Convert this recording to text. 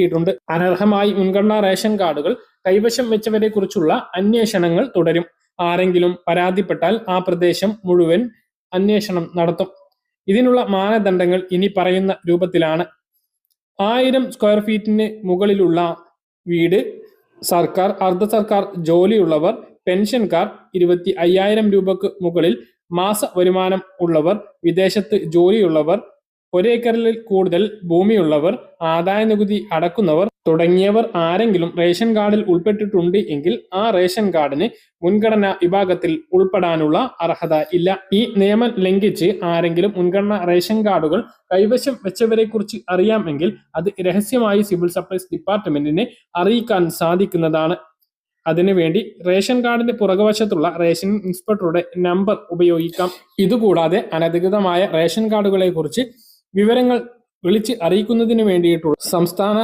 നൽകിയിട്ടുണ്ട് അനർഹമായി മുൻഗണനാ റേഷൻ കാർഡുകൾ കൈവശം വെച്ചവരെ കുറിച്ചുള്ള അന്വേഷണങ്ങൾ തുടരും. ആരെങ്കിലും പരാതിപ്പെട്ടാൽ ആ പ്രദേശം മുഴുവൻ അന്വേഷണം നടത്തും. ഇതിനുള്ള മാനദണ്ഡങ്ങൾ ഇനി പറയുന്ന രൂപത്തിലാണ്. ആയിരം സ്ക്വയർ ഫീറ്റിന് മുകളിലുള്ള വീട് സർക്കാർ അർദ്ധ സർക്കാർ ജോലിയുള്ളവർ പെൻഷൻകാർ ഇരുപത്തി അയ്യായിരം രൂപക്ക് മുകളിൽ മാസ വരുമാനം ഉള്ളവർ വിദേശത്ത് ജോലിയുള്ളവർ ഒരേക്കറിൽ കൂടുതൽ ഭൂമിയുള്ളവർ ആദായ നികുതി അടക്കുന്നവർ തുടങ്ങിയവർ ആരെങ്കിലും റേഷൻ കാർഡിൽ ഉൾപ്പെട്ടിട്ടുണ്ട് എങ്കിൽ ആ റേഷൻ കാർഡിന് മുൻഗണനാ വിഭാഗത്തിൽ ഉൾപ്പെടാനുള്ള അർഹത ഇല്ല. ഈ നിയമം ലംഘിച്ച് ആരെങ്കിലും മുൻഗണന റേഷൻ കാർഡുകൾ കൈവശം വെച്ചവരെ കുറിച്ച് അറിയാമെങ്കിൽ അത് രഹസ്യമായി സിവിൽ സപ്ലൈസ് ഡിപ്പാർട്ട്മെന്റിനെ അറിയിക്കാൻ സാധിക്കുന്നതാണ്. അതിനുവേണ്ടി റേഷൻ കാർഡിന്റെ പുറകുവശത്തുള്ള റേഷൻ ഇൻസ്പെക്ടറുടെ നമ്പർ ഉപയോഗിക്കാം. ഇതുകൂടാതെ അനധികൃതമായ റേഷൻ കാർഡുകളെ കുറിച്ച് വിവരങ്ങൾ വിളിച്ച് അറിയിക്കുന്നതിന് വേണ്ടിയിട്ടുള്ള സംസ്ഥാന